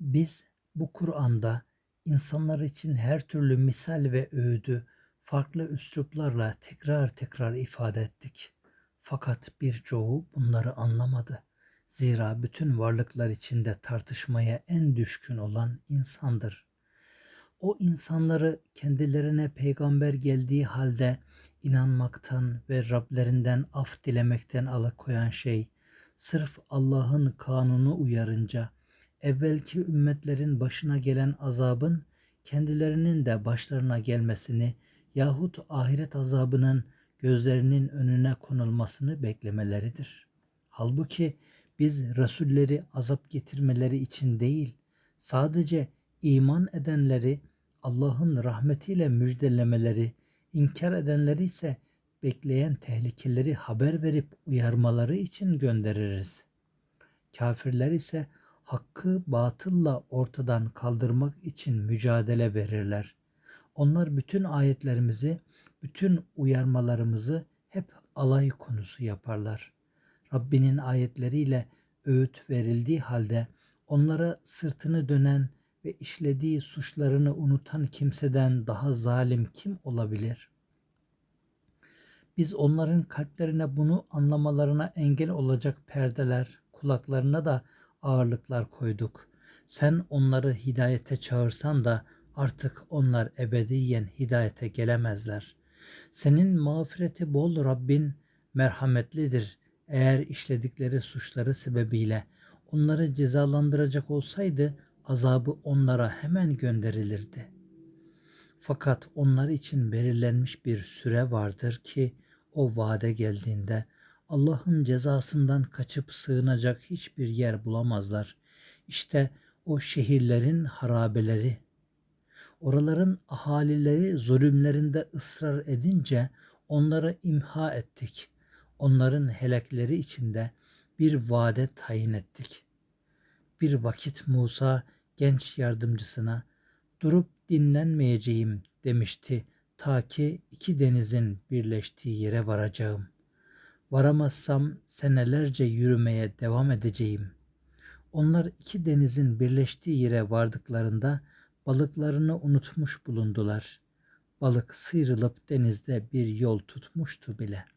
Biz bu Kur'an'da insanlar için her türlü misal ve öğüdü farklı üsluplarla tekrar tekrar ifade ettik. Fakat birçoğu bunları anlamadı. Zira bütün varlıklar içinde tartışmaya en düşkün olan insandır. O insanları kendilerine peygamber geldiği halde inanmaktan ve Rablerinden af dilemekten alıkoyan şey, sırf Allah'ın kanunu uyarınca evvelki ümmetlerin başına gelen azabın kendilerinin de başlarına gelmesini yahut ahiret azabının gözlerinin önüne konulmasını beklemeleridir. Halbuki biz Resulleri azap getirmeleri için değil, sadece iman edenleri Allah'ın rahmetiyle müjdelemeleri, inkar edenleri ise bekleyen tehlikeleri haber verip uyarmaları için göndeririz. Kafirler ise hakkı batılla ortadan kaldırmak için mücadele verirler. Onlar bütün ayetlerimizi, bütün uyarmalarımızı hep alay konusu yaparlar. Rabbinin ayetleriyle öğüt verildiği halde onlara sırtını dönen ve işlediği suçlarını unutan kimseden daha zalim kim olabilir? Biz onların kalplerine bunu anlamalarına engel olacak perdeler, kulaklarına da ağırlıklar koyduk. Sen onları hidayete çağırsan da artık onlar ebediyen hidayete gelemezler. Senin mağfireti bol Rabbin merhametlidir. Eğer işledikleri suçları sebebiyle onları cezalandıracak olsaydı azabı onlara hemen gönderilirdi. Fakat onlar için belirlenmiş bir süre vardır ki o vade geldiğinde Allah'ın cezasından kaçıp sığınacak hiçbir yer bulamazlar. İşte o şehirlerin harabeleri. Oraların ahalileri zulümlerinde ısrar edince onları imha ettik. Onların helakleri içinde bir vade tayin ettik. Bir vakit Musa genç yardımcısına durup dinlenmeyeceğim demişti ta ki iki denizin birleştiği yere varacağım. Varamazsam senelerce yürümeye devam edeceğim. Onlar iki denizin birleştiği yere vardıklarında balıklarını unutmuş bulundular. Balık sıyrılıp denizde bir yol tutmuştu bile.''